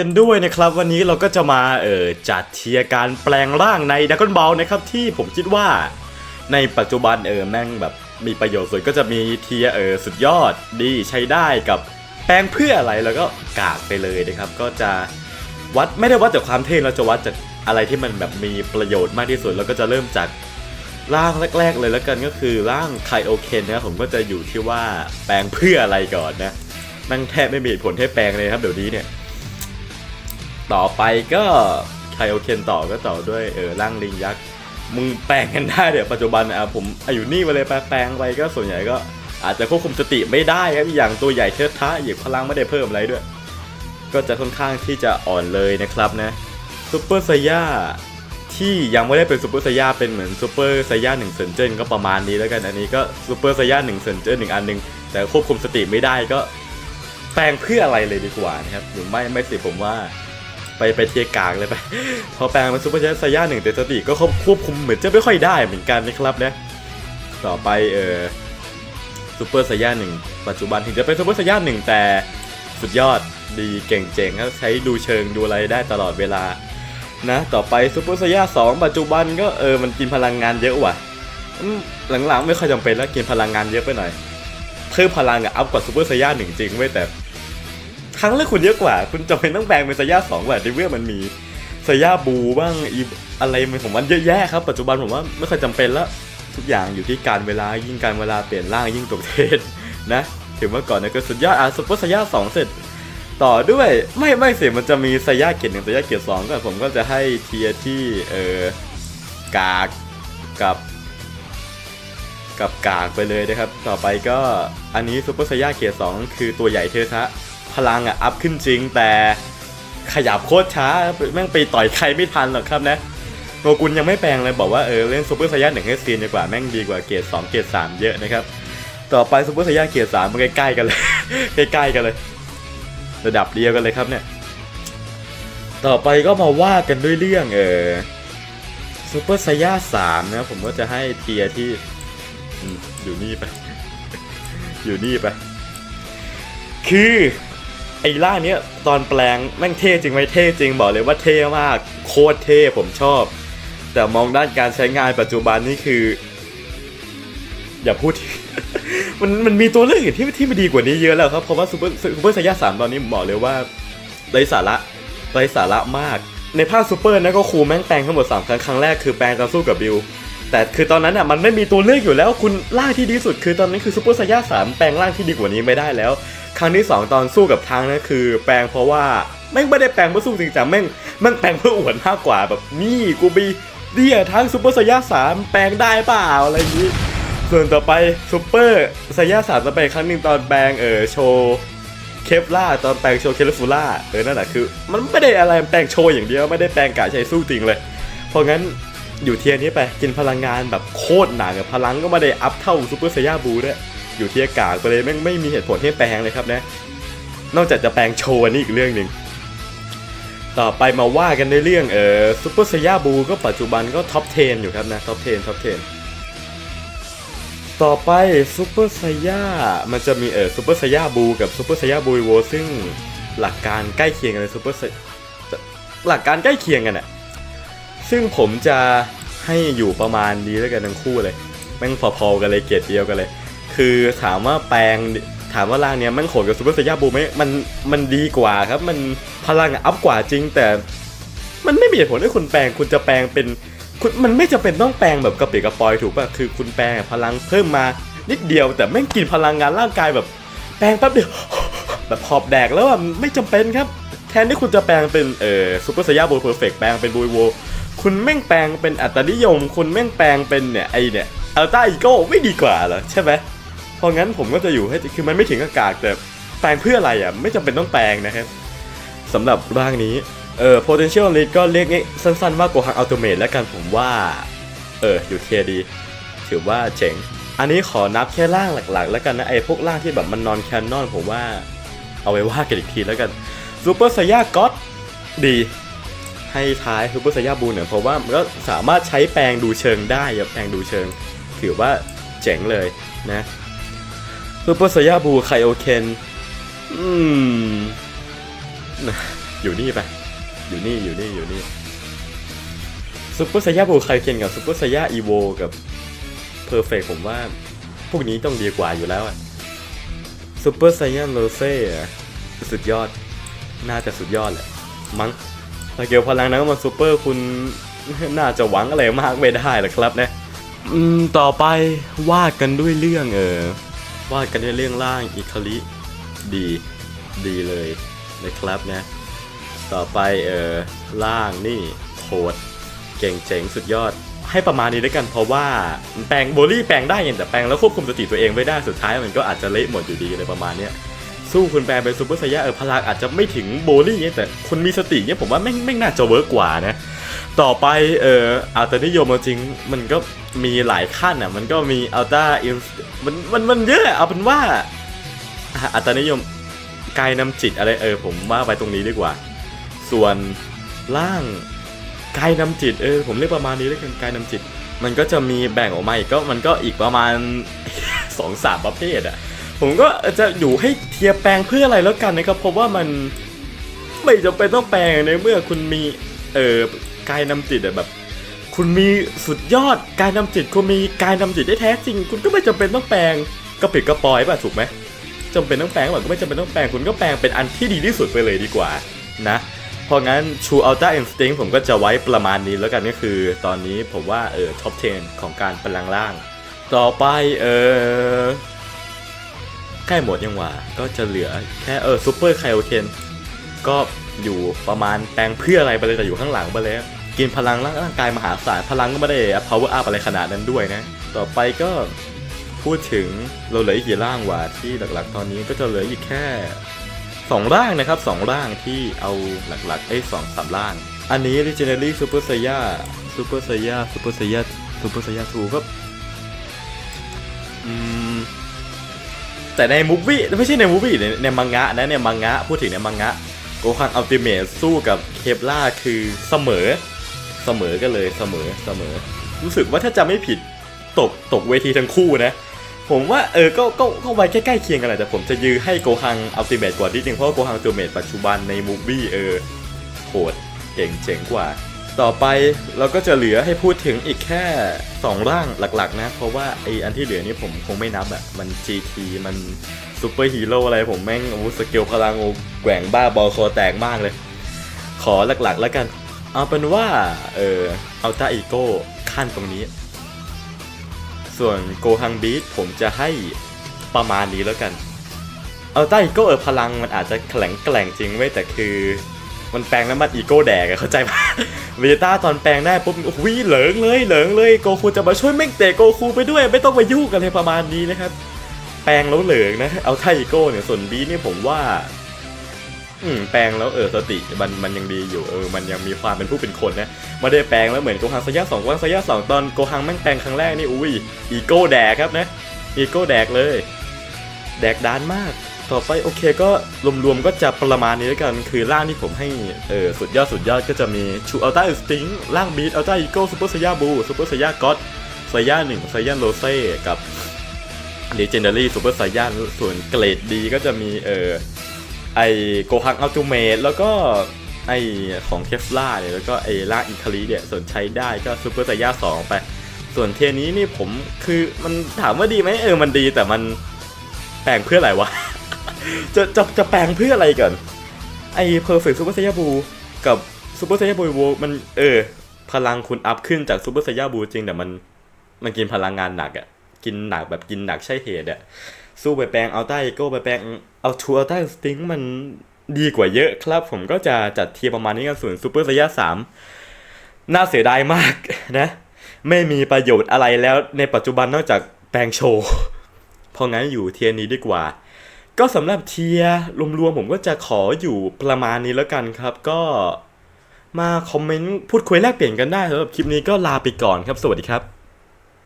กันด้วยนะครับวันนี้เราก็จะมาเออจัดเทียร์การแปลงร่างในดัก o n นบอลนะครับที่ผมคิดว่า ในปัจจุบันเออแม่งแบบมีประโยชน์สุดก็จะมีเทียร์เออสุดยอดดีใช้ได้กับแปลงเพื่ออะไรแล้วก็กากไปเลยนะครับ ก็จะวัดไม่ได้วัดจากความเท่เราจะวัดจากอะไรที่มันแบบมีประโยชน์มากที่สุดแล้วก็จะเริ่มจากร่างแรก ๆ เลยแล้วกันก็คือร่างไคโอเคนนะครับผมก็จะอยู่ที่ว่าแปลงเพื่ออะไรก่อนนะแมันแทบไม่มีผลให้แปลงเลยครับเดี๋ยวนี้เนี่ย ต่อไปก็ไคโอเคนต่อก็ต่อด้วยเออร่างลิงยักษ์มึงแปลงกันได้เดี๋ยวปัจจุบันอะผมอายุนี่มาเลยแปลงไปก็ส่วนใหญ่ก็อาจจะควบคุมสติไม่ได้ครับอย่างตัวใหญ่เทิดท้าหยิบพลังไม่ได้เพิ่มอะไรด้วย ก็จะค่อนข้างที่จะอ่อนเลยนะครับนะซูเปอร์ไซย่าที่ยังไม่ได้เป็นซูเปอร์ไซย่าเป็นเหมือนซูเปอร์ไซย่าหนึ่งเซนเจนก็ประมาณนี้แล้วกันอันนี้ก็ซูเปอร์ไซย่าหนึ่งเซนเจนหนึ่งอันหนึ่งแต่ควบคุมสติไม่ได้ก็แปลงเพื่ออะไรเลยดีกว่านะครับหรือไม่ไม่สิผมว่า ไปไปเทียร์กลางเลยไป พอแปลงเป็นซูเปอร์ไซย่าหนึ่งแต่สติก็ควบคุมเหมือนจะไม่ค่อยได้เหมือนกันนะครับนะต่อไปเออซูเปอร์ไซย่าหนึ่งปัจจุบันถึงจะเป็นซูเปอร์ไซย่าหนึ่งแต่สุดยอดดีเก่งเจ๋งก็ใช้ดูเชิงดูอะไรได้ตลอดเวลานะต่อไปซูเปอร์ไซย่าสองปัจจุบันก็เออมันกินพลังงานเยอะว่ะหลังๆไม่ค่อยจำเป็นแล้วกินพลังงานเยอะไปหน่อยเพิ่มพลังอะอัพกว่าซูเปอร์ไซย่าหนึ่งจริงเว้ยแต่ รั้งแรกคุณเยอะกว่า คุณจำเป็นต้องแปลงเป็นไซย่าสองกว่าในเมื่อมันมีไซย่าบูบ้างอีอะไรมันของมันเยอะแยะครับ ปัจจุบันผมว่าไม่ค่อยจำเป็นแล้วทุกอย่างอยู่ที่การเวลายิ่งการเวลาเปลี่ยนร่างยิ่งตกเทรนนะถึงเมื่อก่อนเนี่ยก็สุดยอดอะซุปเปอร์ไซย่าสองเสร็จ ต่อด้วยไม่ไม่เสียมันจะมีไซย่าเกียรหนึ่งไซย่าเกียรสองก็ผมก็จะให้เทียที่เออกากกับกับกากไปเลยนะครับ ต่อไปก็อันนี้ซูเปอร์ไซย่าเกียร์สองคือตัวใหญ่เททะ พลังอะอัพขึ้นจริง แต่ขยับโคตรช้าแม่งไปต่อยใครไม่ทันหรอกครับนะโงกุลยังไม่แปลงเลยบอกว่าเออเล่นซูเปอร์ไซย่าหนึ่งให้ซีนดีกว่าแม่งดีกว่าเกร์สองเกร์สามเยอะนะครับต่อไปซูเปอร์ไซย่าเกร์สามมันใกล้ๆกันเลย ใกล้ๆกันเลย ระดับเดียวกันเลยครับเนี่ย ต่อไปก็มาว่ากันด้วยเรื่องเออซูเปอร์ไซย่าสามนะผมก็จะให้เทียที่อยู่นี่ไป อยู่นี่ไป คือ ไอ้ล่างเนี้ยตอนแปลงแม่งเท่จริงไหมเท่จริงบอกเลยว่าเท่มากโคตรเท่ผมชอบ แต่มองด้านการใช้งานปัจจุบันนี่คือ อย่าพูด มันมันมีตัวเลือกอื่นที่ที่ไม่ดีกว่านี้เยอะแล้วครับเพราะว่าซูเปอร์ซูเปอร์ไซย่าสามตอนนี้บอกเลยว่าไร้สาระไร้สาระมาก ในภาคซูเปอร์นะก็ครูแม่งแปลงทั้งหมดสามครั้งครั้งแรกคือแปลงตอนสู้กับบิลแต่คือตอนนั้นอะมันไม่มีตัวเลือกอยู่แล้วคุณร่างที่ดีสุด คือตอนนี้คือซูเปอร์ไซย่าสามแปลงร่างที่ดีกว่านี้ไม่ได้แล้ว ครั้งที่ 2 ตอนสู้กับทางนั่นคือ แปลงเพราะว่าแม่งไม่ได้แปลงเพื่อสู้จริงจังแม่งแม่งแปลงเพื่ออวดมากกว่าแบบนี่กูมีเดียทั้งซูเปอร์ไซย่าสามแปลงได้เปล่าอะไรอย่างนี้ ส่วนต่อไปซูเปอร์ไซย่าสามจะไปครั้งหนึ่งตอนแปลงเออโชว์เคฟล่าตอนแปลงโชว์เคลฟูล่าเออนั่นแหละคือ มันไม่ได้อะไรแปลงโชว์อย่างเดียวไม่ได้แปลงกะใช้สู้จริงเลย เพราะงั้นอยู่เทียร์นี้ไปกินพลังงานแบบโคตรหนักพลังก็ไม่ได้อัพเท่าซูเปอร์ไซย่าบูด้วย อยู่ทียร์กากไปเลยแม่งไม่มีเหตุผลให้แปลงเลยครับนะ นอกจากจะแปลงโชว์นี่อีกเรื่องหนึ่งต่อไปมาว่ากันในเรื่องเออซูเปอร์ไซยาบูก็ปัจจุบันก็ท็อป 10 อยู่ครับนะท็อป 10 ท็อป 10 ต่อไปซูเปอร์ไซย่ามันจะมีเออซูเปอร์ไซยาบูกับซูเปอร์ไซยาบูโวซึ่งหลักการใกล้เคียงกันเลยซูเปอร์ไซหลักการใกล้เคียงกันอะซึ่งผมจะให้อยู่ประมาณนี้แล้วกันทั้งคู่เลยแม่งพอๆกันเลยเกรดเดียวกันเลย คือถามว่าแปลงถามว่าร่างเนี้ยมันโขดกับซูเปอร์ไซย่าบูไหมมันมันดีกว่าครับ มันพลังอัพกว่าจริงแต่ มันไม่มีเหตุผลให้คุณแปลงคุณจะแปลงเป็นคุณมันไม่จำเป็นต้องแปลงแบบกระปิกระปอยถูกป่ะคือคุณแปลงพลังเพิ่มมานิดเดียว แต่แม่งกินพลังงานร่างกายแบบ แปลงแป๊บเดียวแบบขอบแดกแล้วอะไม่จำเป็นครับ แทนที่คุณจะแปลงเป็นเอ่อซูเปอร์ไซย่าบูเพอร์เฟกแปลงเป็นบูโวคุณแม่งแปลงเป็นอัตนิยม คุณแม่งแปลงเป็นเนี่ยไอเนี่ยอัลต้าอีโก้ไม่ดีกว่าเหรอใช่ไหม ราะงั้นผมก็จะอยู่ให้คือมันไม่ถึงกับกากแต่แปลงเพื่ออะไรอะไม่จำเป็นต้องแปลงนะครับสำหรับร่างนี้เออ potential lead ก็เรียกสั้นๆว่าโกหังอัลติเมทแล้วกันผมว่า เอออยู่เทียดี ถือว่าเจ๋ง อันนี้ขอนับแค่ร่างหลักๆ แล้วกันนะไอ้พวกร่างที่แบบมันนอนแคนนอนผมว่า เอาไว้ว่ากันอีกทีแล้วกันซูเปอร์ไซย่าก็ดี ให้ท้ายซูเปอร์ไซย่าบูเนี่ยเพราะว่ามันก็สามารถใช้แปลงดูเชิงได้แปลงดูเชิง ถือว่าเจ๋งเลยนะ ซูเปอร์ไซยาบูไคโอเคนอืมอยู่นี่ไป อยู่นี่อยู่นี่อยู่นี่ซูเปอร์ไซย่าบูไคเคนกับซูเปอร์ไซย่าอีโวกับเพอร์เฟกผมว่า พวกนี้ต้องดีกว่าอยู่แล้วอะซูเปอร์ไซย่าโรเซ่สุดยอด น่าจะสุดยอดแหละ มั้งถ้าเกี่ยวพลังนั้นมาซูเปอร์คุณน่าจะหวังอะไรมากไม่ได้หรอกครับนะ อืม ต่อไปวาดกันด้วยเรื่องเออ วาดกันด้วยเรื่องร่างอิคาริดีดีเลยนะครับนะ ต่อไปเออล่างนี่โคตรเก่งเจ๋งสุดยอด ให้ประมาณนี้ด้วยกันเพราะว่าแปลงโบลี่แปลงได้ยังแต่แปลงแล้วควบคุมสติตัวเองไม่ได้สุดท้ายมันก็อาจจะเละหมดอยู่ดีเลยประมาณเนี้ยสู้คุณแปลงเป็นซูเปอร์ไซยาเออพลังอาจจะไม่ถึงโบลี่เนี่ยแต่คุณมีสติเนี่ยผมว่าแม่งแม่งน่าจะเวิร์กกว่านะ ต่อไปเอออัลตานิยมจริงมันก็มีหลายขั้นอะมันก็มีอัลต้าอินมันมันมันเยอะเอาเป็นว่าอัลตานิยมกายนำจิตอะไรเออผมว่าไปตรงนี้ดีกว่า ส่วนล่างกายนำจิตเออผมเรียกประมาณนี้แล้วกันกายนำจิต มันก็จะมีแบ่งออกมาอีกก็มันก็อีกประมาณสองสามประเภทอะผมก็จะอยู่ให้เทียบแปลงเพื่ออะไรแล้วกันนะครับเพราะว่ามันไม่จำเป็นต้องแปลงในเมื่อคุณมีเออ กายนำจิตอะแบบ คุณมีสุดยอดกายนำจิตคุณมีกายนำจิตได้แท้จริง คุณก็ไม่จำเป็นต้องแปลงกระปิดกระปอยป่ะถูกไหมจำเป็นต้องแปลงป่ะก็ไม่จำเป็นต้องแปลงคุณก็แปลงเป็นอันที่ดีที่สุดไปเลยดีกว่านะเพราะงั้น True Ultra Instinct ผมก็จะไว้ประมาณนี้แล้วกันก็คือ ตอนนี้ผมว่าเออท็อป 10 ของการพลังล่าง ต่อไปเออใกล้หมดยังหว่าก็จะเหลือแค่เออซูเปอร์ไคโอเคนก็ อยู่ประมาณแปลงเพื่ออะไรไปเลยแต่อยู่ข้างหลังไปเลยกินพลังร่างกายมหาศาลพลังก็ไม่ได้ power up อะไรขนาดนั้นด้วยนะ ต่อไปก็พูดถึงเราเหลืออีกกี่ร่างวะที่หลักๆ ตอนนี้ก็จะเหลืออีกแค่สองร่างนะครับสองร่างที่เอาหลักๆไอ้สองสามร่าง อันนี้ Legendary Super Saiya Super Saiya Super Saiya Super Saiya 2ก็อืมแต่ในมูฟวี่ไม่ใช่ในมูฟวี่ในมังงะนะในมังงะพูดถึงในมังงะ โกคังอัลติเมทสู้กับเคปล่าคือเสมอ เสมอกันเลยเสมอเสมอ รู้สึกว่าถ้าจะไม่ผิดตกตกเวทีทั้งคู่นะ ผมว่าเออก็ก็ก็ไว้ใกล้ๆเคียงกันแหละแต่ผมจะยื้อให้โกฮังอัลติเมทกว่านิดนึงเพราะว่าโกฮังอัลติเมทปัจจุบันในมูฟวี่เออโหดเจ๋งเจ๋งกว่า ต่อไปเราก็จะเหลือให้พูดถึงอีกแค่ 2 ร่างหลักๆ นะ เพราะว่าไออันที่เหลือนี่ผมคงไม่นับอะมัน GT มันซูเปอร์ฮีโร่อะไรผมแม่งโอ้สเกลพลังแกว่งบ้าบอลคอแตกมากเลย ขอหลักๆ แล้วกัน เอาเป็นว่า เอออัลต้าอีโก้ขั้นตรงนี้ ส่วนโกฮังบีทผมจะให้ประมาณนี้แล้วกันอัลต้าอีโก้เออพลังมันอาจจะแข็งแกร่งจริงเว้แต่คือ มันแปลงแล้วมันอีโก้แดกอะเข้าใจปะ เวต้าตอนแปลงได้ปุ๊บโอ้โหเหลิงเลยเหลิงเลยโกคูจะมาช่วยแม่งเตะโกคูไปด้วย ไม่ต้องมายุ่งกันเลยประมาณนี้นะครับ แปลงแล้วเหลิงนะ เอาไทอีโก้เนี่ยส่วนบีนี่ผมว่า อืมแปลงแล้วเออสติมันมันยังดีอยู่เออมันยังมีความเป็นผู้เป็นคนนะไม่ได้แปลงแล้วเหมือนโกฮังสยะสองโกฮังสยะสองตอนโกฮังแม่งแปลงครั้งแรกนี่อุ้ยอีโก้แดกครับนะอีโก้แดกเลย แดกดานมาก ต่อไปโอเคก็รวมๆก็จะประมาณนี้แล้วกัน คือร่างที่ผมให้เออสุดยอดสุดยอดก็จะมีชูอัลต้าอินสติงร่างบีทอัลต้าอีโก้ซูเปอร์ไซย่าบูซูเปอร์ไซย่าก็อดไซย่าหนึ่งไซย่าโรเซ่กับ Legendary Super Saiyan ส่วนเกรดดีก็จะมีเออไอโกฮังอัลตูเมทแล้วก็ไอของเคฟล่าเนี่ยแล้วก็ไอร่างอิคาริเนี่ยส่วนใช้ได้ก็ซูเปอร์ไซย่าสองไป ส่วนเทนี้นี่ผมคือมันถามว่าดีไหมเออมันดีแต่มันแปลงเพื่ออะไรวะ จะจะจะแปลงเพื่ออะไรก่อนไอ้ Perfect Super Saiyan Blue กับ Super Saiyan Blue มันเออ พลังคุณอัพขึ้นจาก Super Saiyan Blue จริงแต่มันมันกินพลังงานหนักอะกินหนักแบบกินหนักใช่เหตุอะสู้ไปแปลงเอาใต้ก็ไปแปลงเอาทัวร์ใต้สติงมันดีกว่าเยอะครับ ผมก็จะจัดเทียประมาณนี้กันส่วน Super Saiyan 3น่าเสียดายมากนะ ไม่มีประโยชน์อะไรแล้วในปัจจุบันนอกจากแปลงโชว์เพราะงั้นอยู่เทียนี้ดีกว่า ก็สำหรับเทียร์รวมๆผมก็จะขออยู่ประมาณนี้แล้วกันครับ ก็มาคอมเมนต์พูดคุยแลกเปลี่ยนกันได้สำหรับคลิปนี้ก็ลาไปก่อนครับ สวัสดีครับ